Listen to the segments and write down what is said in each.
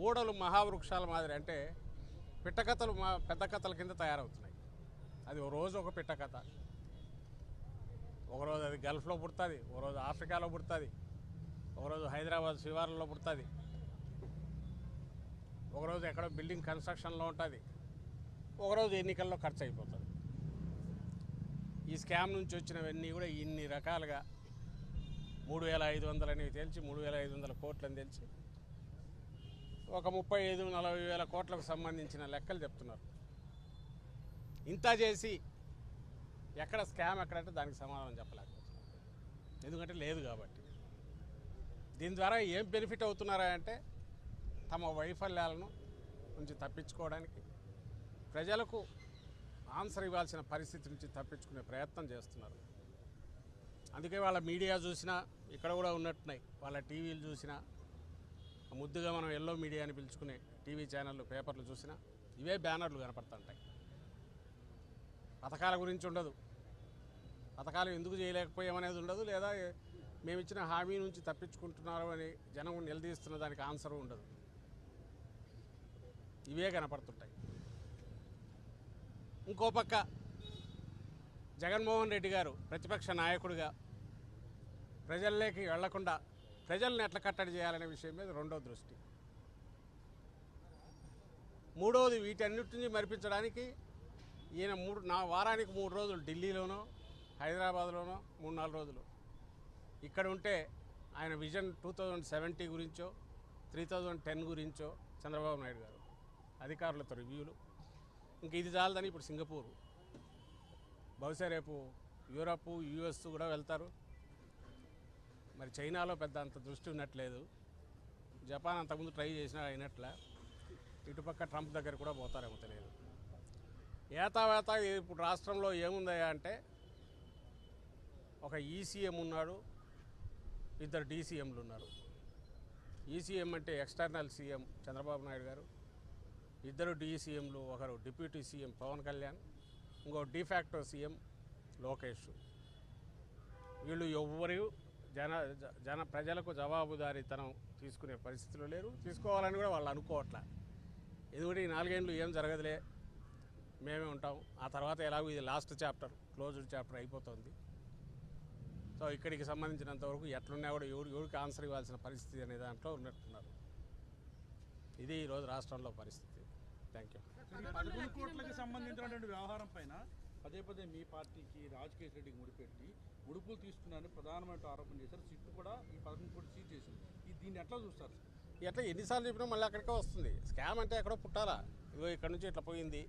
ఓడలు మహావృక్షాల మాదిరి అంటే పిట్టకథలు మా పెద్ద కథల కింద తయారవుతున్నాయి. అది ఓ రోజు ఒక పిట్టకథ. ఒకరోజు అది గల్ఫ్లో పుడుతుంది ఒకరోజు ఆఫ్రికాలో పుడుతుంది ఒకరోజు హైదరాబాద్ శివార్లలో పుడుతుంది. ఒకరోజు ఎక్కడో బిల్డింగ్ కన్స్ట్రక్షన్లో ఉంటుంది. ఒకరోజు ఎన్నికల్లో ఖర్చు అయిపోతుంది ఈ స్కామ్ నుంచి వచ్చినవన్నీ కూడా ఇన్ని రకాలుగా మూడు వేల ఐదు వందలని తెలిసి మూడు వేల ఐదు వందల కోట్లని తెలిసి ఒక ముప్పై ఐదు నలభై వేల కోట్లకు సంబంధించిన లెక్కలు చెప్తున్నారు. ఇంత చేసి ఎక్కడ స్కామ్ ఎక్కడంటే దానికి సమాధానం చెప్పలేకపోతున్నారు ఎందుకంటే లేదు కాబట్టి. దీని ద్వారా ఏం బెనిఫిట్ అవుతున్నారా అంటే తమ వైఫల్యాలను నుంచి తప్పించుకోవడానికి ప్రజలకు ఆన్సర్ ఇవ్వాల్సిన పరిస్థితి నుంచి తప్పించుకునే ప్రయత్నం చేస్తున్నారు. అందుకే వాళ్ళ మీడియా చూసినా ఇక్కడ కూడా ఉన్నట్టున్నాయి. వాళ్ళ టీవీలు చూసినా ముద్దుగా మనం ఎల్లో మీడియా అని పిలుచుకునే టీవీ ఛానళ్ళు పేపర్లు చూసినా ఇవే బ్యానర్లు కనపడుతుంటాయి. పథకాల గురించి ఉండదు. పథకాలు ఎందుకు చేయలేకపోయామనేది ఉండదు లేదా మేము ఇచ్చిన హామీ నుంచి తప్పించుకుంటున్నారు అని జనం నిలదీస్తున్న దానికి ఆన్సర్ ఉండదు. ఇవే కనపడుతుంటాయి. ఇంకో పక్క జగన్మోహన్ రెడ్డి గారు ప్రతిపక్ష నాయకుడిగా ప్రజల్లోకి వెళ్ళకుండా ప్రజల్ని ఎట్లా కట్టడి చేయాలనే విషయం మీద రెండో దృష్టి. మూడవది వీటన్నిటిని మరిపించడానికి ఈయన మూడు నా వారానికి మూడు రోజులు ఢిల్లీలోనో హైదరాబాద్లోనో మూడు నాలుగు రోజులు. ఇక్కడ ఉంటే ఆయన విజన్ టూ థౌజండ్ సెవెంటీ గురించో త్రీ థౌజండ్ టెన్ గురించో చంద్రబాబు నాయుడు గారు అధికారులతో రివ్యూలు. ఇంక ఇది చాలదని ఇప్పుడు సింగపూర్. బహుశా రేపు యూరప్ యుఎస్ కూడా వెళ్తారు. మరి చైనాలో పెద్ద అంత దృష్టి ఉన్నట్లేదు జపాన్ అంతకుముందు ట్రై చేసినా అయినట్లే. ఇటుపక్క ట్రంప్ దగ్గర కూడా పోతారేమో తెలియదు. ఏతావేత ఇప్పుడు రాష్ట్రంలో ఏముందయ్యా అంటే ఒక ఈసీఎం ఉన్నాడు ఇద్దరు డీసీఎంలు ఉన్నారు. ఈసీఎం అంటే ఎక్స్టర్నల్ సీఎం చంద్రబాబు నాయుడు గారు ఇద్దరు డీసీఎంలు ఒకరు డిప్యూటీ సీఎం పవన్ కళ్యాణ్ ఇంకో డిఫాక్టో సీఎం లోకేష్. వీళ్ళు ఎవరు జన జ- జన ప్రజలకు జవాబుదారీతనం తీసుకునే పరిస్థితిలో లేరు. తీసుకోవాలని కూడా వాళ్ళు అనుకోవట్లే. ఎందుకంటే ఈ నాలుగేళ్ళు ఏం జరగదులే. మేమే ఉంటాం. ఆ తర్వాత ఎలాగో ఇది లాస్ట్ చాప్టర్ క్లోజ్డ్ చాప్టర్ అయిపోతుంది. సో ఇక్కడికి సంబంధించినంత వరకు ఎట్లున్నా కూడా ఎవరు ఎవరికి ఆన్సర్ ఇవ్వాల్సిన పరిస్థితి అనే దాంట్లో ఉన్నట్టున్నారు. ఇది ఈరోజు రాష్ట్రంలో పరిస్థితి. థ్యాంక్ యూ కోట్లకి సంబంధించినటువంటి వ్యవహారం పైన పదే పదే మీ పార్టీకి రాజకేష్ రెడ్డికి ముడిపెట్టి ముడుపులు తీసుకున్నారని ప్రధానమైన ఆరోపణ చేశారు. సిట్టు కూడా ఈ పథకం కూడా సీజ్ చేసింది. ఈ దీన్ని ఎట్లా చూస్తారు? ఎట్లా ఎన్నిసార్లు చెప్పినా మళ్ళీ అక్కడికే వస్తుంది. స్కామ్ అంటే ఎక్కడో పుట్టాలా? ఇగో ఇక్కడ నుంచి ఇట్లా పోయింది.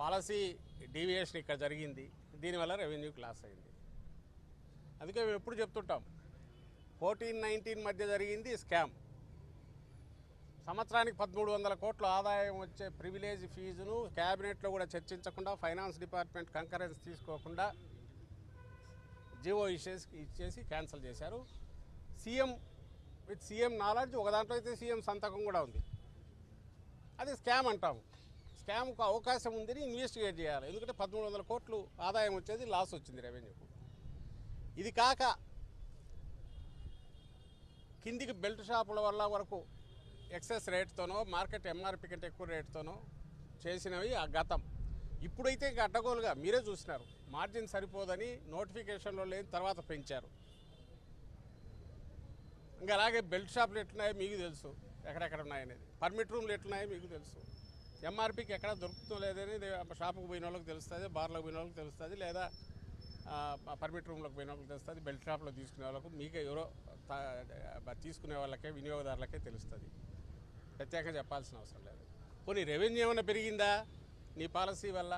పాలసీ డీవియేషన్ ఇక్కడ జరిగింది. దీనివల్ల రెవెన్యూ క్లాస్ అయింది. అందుకే మేము ఎప్పుడు చెప్తుంటాం. ఫోర్టీన్ నైన్టీన్ మధ్య జరిగింది స్కామ్. సంవత్సరానికి పదమూడు వందల కోట్ల ఆదాయం వచ్చే ప్రివిలేజ్ ఫీజును క్యాబినెట్లో కూడా చర్చించకుండా ఫైనాన్స్ డిపార్ట్మెంట్ కంకరెన్స్ తీసుకోకుండా జియో ఇష్యూస్ ఇచ్చేసి క్యాన్సిల్ చేశారు. సీఎం విత్ సీఎం నాలెడ్జ్ ఒక దాంట్లో అయితే సీఎం సంతకం కూడా ఉంది. అది స్కామ్ అంటాము. స్కామ్కు అవకాశం ఉందని ఇన్వెస్టిగేట్ చేయాలి. ఎందుకంటే పదమూడు వందల కోట్లు ఆదాయం వచ్చేది లాస్ వచ్చింది రెవెన్యూకు ఇది కాక కిందికి బెల్ట్ షాపుల వల్ల వరకు ఎక్సెస్ రేట్తోనో మార్కెట్ ఎంఆర్పి కంటే ఎక్కువ రేట్తోనో చేసినవి ఆ గతం. ఇప్పుడైతే ఇంకా అడ్డగోలుగా మీరే చూసినారు. మార్జిన్ సరిపోదని నోటిఫికేషన్లో లేని తర్వాత పెంచారు. ఇంకా అలాగే బెల్ట్ షాపులు ఎట్లున్నాయో మీకు తెలుసు. ఎక్కడెక్కడ ఉన్నాయనేది. పర్మిట్ రూమ్లు ఎట్లున్నాయో మీకు తెలుసు. ఎంఆర్పికి ఎక్కడ దొరుకుతుందో లేదనేది షాపుకు పోయిన వాళ్ళకి తెలుస్తుంది బార్లకు పోయిన వాళ్ళకి తెలుస్తుంది లేదా పర్మిట్ రూమ్లోకి పోయిన వాళ్ళకి తెలుస్తుంది బెల్ట్ షాప్లో తీసుకునే వాళ్ళకు మీకు ఎవరో తీసుకునే వాళ్ళకే వినియోగదారులకే తెలుస్తుంది. ప్రత్యేక చెప్పాల్సిన అవసరం లేదు. పోనీ రెవెన్యూ ఏమైనా పెరిగిందా? నీ పాలసీ వల్ల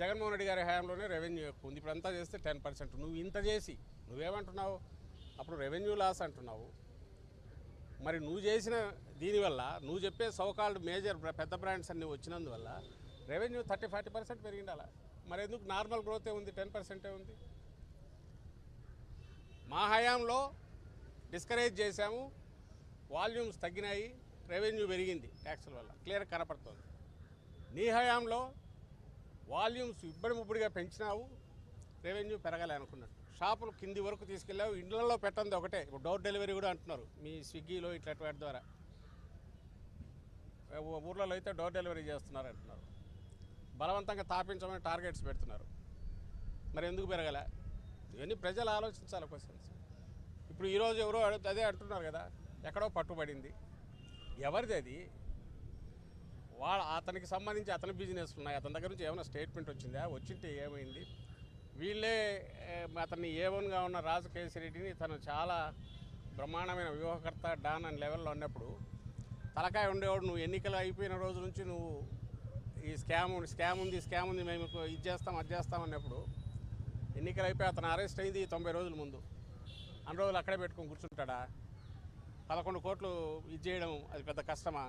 జగన్మోహన్ రెడ్డి గారి హయాంలోనే రెవెన్యూ ఎక్కువ ఉంది. ఇప్పుడు అంతా చేస్తే టెన్ పర్సెంట్. నువ్వు ఇంత చేసి నువ్వేమంటున్నావు? అప్పుడు రెవెన్యూ లాస్ అంటున్నావు. మరి నువ్వు చేసిన దీనివల్ల నువ్వు చెప్పే సౌకాల్డ్ మేజర్ పెద్ద బ్రాండ్స్ అన్నీ వచ్చినందువల్ల రెవెన్యూ థర్టీ ఫార్టీ పర్సెంట్ పెరిగిండాల మరి ఎందుకు నార్మల్ గ్రోతే ఉంది టెన్ పర్సెంటే ఉంది? మా హయాంలో డిస్కరేజ్ చేశాము వాల్యూమ్స్ తగ్గినాయి రెవెన్యూ పెరిగింది ట్యాక్సుల వల్ల. క్లియర్ కనపడుతుంది. నీ హయాంలో వాల్యూమ్స్ ఇబ్బడి ముబ్బడిగా పెంచినావు రెవెన్యూ పెరగాలి అనుకున్నట్టు. షాపులు కింది వరకు తీసుకెళ్ళావు ఇండ్లలో పెట్టంది ఒకటే. ఇప్పుడు డోర్ డెలివరీ కూడా అంటున్నారు మీ స్విగ్గీలో ఇట్లాంటి వాటి ద్వారా ఊర్లలో అయితే డోర్ డెలివరీ చేస్తున్నారు అంటున్నారు. బలవంతంగా తాపించమని టార్గెట్స్ పెడుతున్నారు. మరి ఎందుకు పెరగల? ఇవన్నీ ప్రజలు ఆలోచించాలి క్వశ్చన్స్ ఇప్పుడు ఈరోజు ఎవరో అదే అంటున్నారు కదా ఎక్కడో పట్టుబడింది. ఎవరిది అది? వాళ్ళ అతనికి సంబంధించి అతని బిజినెస్ ఉన్నాయి అతని దగ్గర నుంచి ఏమైనా స్టేట్మెంట్ వచ్చిందా? వచ్చింటే ఏమైంది? వీళ్ళే అతన్ని ఏవన్గా ఉన్న రాజు కేసిరెడ్డిని తను చాలా బ్రహ్మాండమైన వ్యూహకర్త డాన్ అని లెవెల్లో ఉన్నప్పుడు తలకాయ ఉండేవాడు నువ్వు ఎన్నికలు అయిపోయిన రోజు నుంచి నువ్వు ఈ స్కామ్ స్కామ్ ఉంది స్కామ్ ఉంది మేము ఇది చేస్తాం అది చేస్తాం అన్నప్పుడు ఎన్నికలు అయిపోయి అతను అరెస్ట్ అయింది తొంభై రోజుల ముందు. అన్ని రోజులు అక్కడే పెట్టుకొని కూర్చుంటాడా? పదకొండు కోట్లు ఇది చేయడం అది పెద్ద కష్టమా?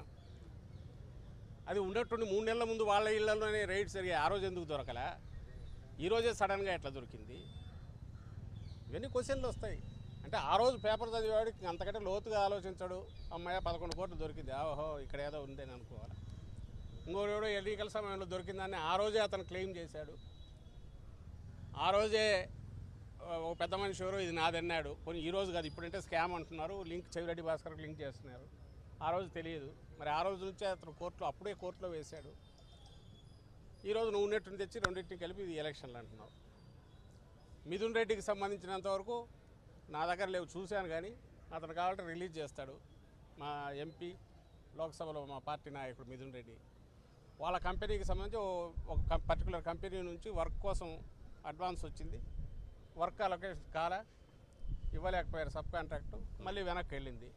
అది ఉండేటువంటి మూడు నెలల ముందు వాళ్ళ ఇళ్ళలోనే రైడ్ జరిగాయి ఆ రోజు ఎందుకు దొరకలే? ఈరోజే సడన్గా ఎట్లా దొరికింది? ఇవన్నీ క్వశ్చన్లు వస్తాయి. అంటే ఆ రోజు పేపర్ చదివేవాడికి అంతకంటే లోతుగా ఆలోచించాడు. అమ్మాయి పదకొండు కోట్లు దొరికింది. ఓహో ఇక్కడ ఏదో ఉందని అనుకోవాలి? ఇంకోడు ఎన్నికల సమయంలో దొరికిందని ఆ రోజే అతను క్లెయిమ్ చేశాడు. ఆ రోజే ఒక ఓ పెద్ద మనిషి ఎవరో ఇది నాదన్నాడు కొన్ని ఈ రోజు కాదు ఇప్పుడంటే స్కామ్ అంటున్నారు. లింక్ చెవిరెడ్డి భాస్కర్కి లింక్ చేస్తున్నారు. ఆ రోజు తెలియదు. మరి ఆ రోజు నుంచే అతను కోర్టులో అప్పుడే కోర్టులో వేశాడు. ఈరోజు నువ్వు ఉన్నట్టుని తెచ్చి రెండింటిని కలిపి ఇది ఎలక్షన్లు అంటున్నావు. మిథున్ రెడ్డికి సంబంధించినంత వరకు నా దగ్గర లేవు చూశాను కానీ అతను కావాలంటే రిలీజ్ చేస్తాడు. మా ఎంపీ లోక్సభలో మా పార్టీ నాయకుడు మిథున్ రెడ్డి. వాళ్ళ కంపెనీకి సంబంధించి ఒక పర్టికులర్ కంపెనీ నుంచి వర్క్ కోసం అడ్వాన్స్ వచ్చింది. వర్క్ అలొకేషన్ కాలా ఇవ్వలేకపోయారు సబ్ కాంట్రాక్టు మళ్ళీ వెనక్కి వెళ్ళింది.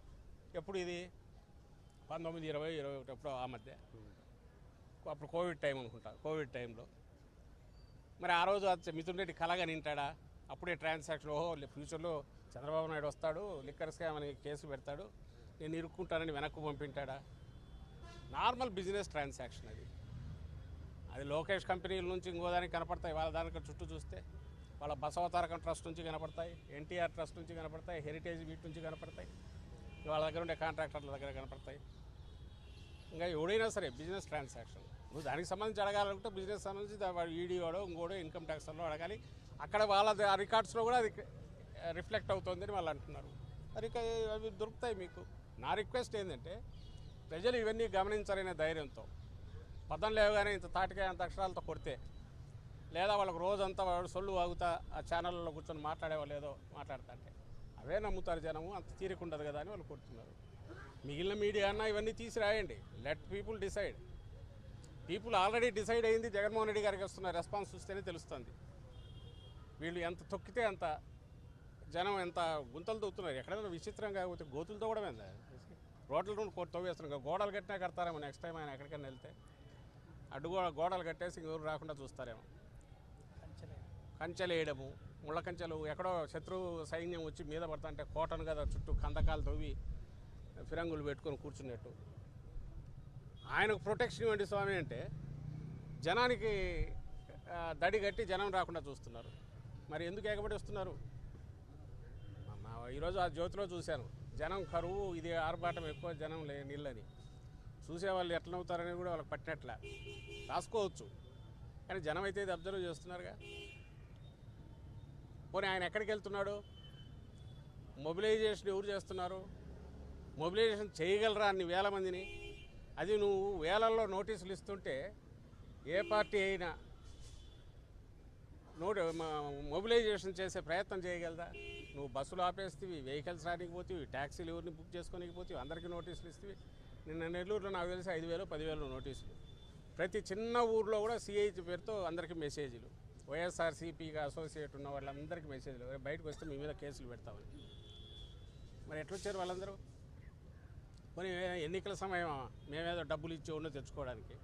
ఎప్పుడు ఇది? పంతొమ్మిది ఇరవై ఇరవై ఒకటి ఎప్పుడో ఆ మధ్య. అప్పుడు కోవిడ్ టైం అనుకుంటా కోవిడ్ టైంలో. మరి ఆ రోజు అది మిథున్ రెడ్డి కలగా నింటాడా? అప్పుడే ట్రాన్సాక్షన్ ఓహో ఫ్యూచర్లో చంద్రబాబు నాయుడు వస్తాడు లిక్కర్ స్కామ్ అని కేసు పెడతాడు నేను ఇరుక్కుంటానని వెనక్కు పంపింటాడా? నార్మల్ బిజినెస్ ట్రాన్సాక్షన్ అది. అది లోకేష్ కంపెనీల నుంచి ఇంకో దానికి కనపడతాయి వాళ్ళ దానికి చుట్టూ చూస్తే. వాళ్ళ బసవతారకం ట్రస్ట్ నుంచి కనపడతాయి ఎన్టీఆర్ ట్రస్ట్ నుంచి కనపడతాయి హెరిటేజ్ వీటి నుంచి కనపడతాయి వాళ్ళ దగ్గర ఉండే కాంట్రాక్టర్ల దగ్గర కనపడతాయి. ఇంకా ఎవడైనా సరే బిజినెస్ ట్రాన్సాక్షన్ నువ్వు దానికి సంబంధించి అడగాలనుకుంటే బిజినెస్ సంబంధించి దా- ఈడీ వాడో ఇంకోడో ఇన్కమ్ ట్యాక్స్లో అడగాలి. అక్కడ వాళ్ళ ఆ రికార్డ్స్లో కూడా అది రిఫ్లెక్ట్ అవుతుందని వాళ్ళు అంటున్నారు. అది అవి దొరుకుతాయి మీకు. నా రిక్వెస్ట్ ఏంటంటే ప్రజలు ఇవన్నీ గమనించాలనే ధైర్యంతో పదం లేవగానే ఇంత తాటికాయ అంత అక్షరాలతో కొడితే లేదా వాళ్ళకి రోజంతా వాడు సొల్లు వాగుతా ఆ ఛానల్లో కూర్చొని మాట్లాడేవాళ్ళు ఏదో మాట్లాడుతుంటే అవే నమ్ముతారు జనము అంత తీరిక ఉండదు కదా అని వాళ్ళు కొడుతున్నారు మిగిలిన మీడియా అన్న ఇవన్నీ తీసి రాయండి let people decide people already decide అయింది జగన్మోహన్ రెడ్డి గారికి వస్తున్న రెస్పాన్స్ చూస్తేనే తెలుస్తుంది. వీళ్ళు ఎంత తొక్కితే అంత జనం ఎంత గుంతలు తొక్కుతున్నారు ఎక్కడైనా విచిత్రంగా కాకపోతే గోతులతో కూడా మీద రోడ్ల నుండి తవ్వేస్తున్నారు. గోడలు కట్టినా కడతారేమో నెక్స్ట్ టైం ఆయన ఎక్కడికైనా వెళ్తే. అడ్డు గోడలు కట్టేసి ఎవరు రాకుండా చూస్తారేమో. కంచెలు వేయడము ముళ్ళ కంచెలు ఎక్కడో శత్రు సైన్యం వచ్చి మీద పడతా కోటను కదా చుట్టూ కందకాలు తవ్వి ఫిరంగులు పెట్టుకొని కూర్చున్నట్టు. ఆయనకు ప్రొటెక్షన్ ఇవ్వండి స్వామి అంటే జనానికి దడి కట్టి జనం రాకుండా చూస్తున్నారు. మరి ఎందుకు ఎగబడి వస్తున్నారు? మా- ఈరోజు ఆ జ్యోతిలో చూశాను. జనం కరువు ఇది ఆర్భాటం ఎక్కువ జనం లే నీళ్ళని. చూసేవాళ్ళు ఎట్లనవుతారని కూడా వాళ్ళకి పట్టినట్లే. రాసుకోవచ్చు. కానీ జనం అయితే ఇది అబ్జర్వ్ చేస్తున్నారుగా. పోనీ ఆయన ఎక్కడికి వెళ్తున్నాడు? మొబిలైజేషన్ ఎవరు చేస్తున్నారు? మొబిలైజేషన్ చేయగలరా అన్ని వేల మందిని? అది నువ్వు వేలల్లో నోటీసులు ఇస్తుంటే ఏ పార్టీ అయినా నోటి మొబిలైజేషన్ చేసే ప్రయత్నం చేయగలదా? నువ్వు బస్సులు ఆపేస్తేవి వెహికల్స్ రానికి పోతేవి ట్యాక్సీలు ఎవరిని బుక్ చేసుకోనికి పోతేవి అందరికీ నోటీసులు ఇస్తేవి. నిన్న నెల్లూరులో నాకు తెలిసి ఐదు వేలు పదివేలు నోటీసులు. ప్రతి చిన్న ఊర్లో కూడా సిఐ పేరుతో అందరికీ మెసేజ్లు వైఎస్ఆర్సీపీగా అసోసియేట్ ఉన్న వాళ్ళందరికీ మెసేజ్లు బయటకు వస్తే మీ మీద కేసులు పెడతామని మరి ఎట్లా వచ్చారు వాళ్ళందరూ? మరి ఎన్నికల సమయం మేమేదో డబ్బులు ఇచ్చి ఉన్న తెచ్చుకోవడానికి.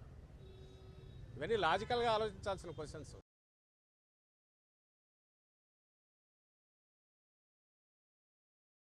ఇవన్నీ లాజికల్గా ఆలోచించాల్సిన క్వశ్చన్స్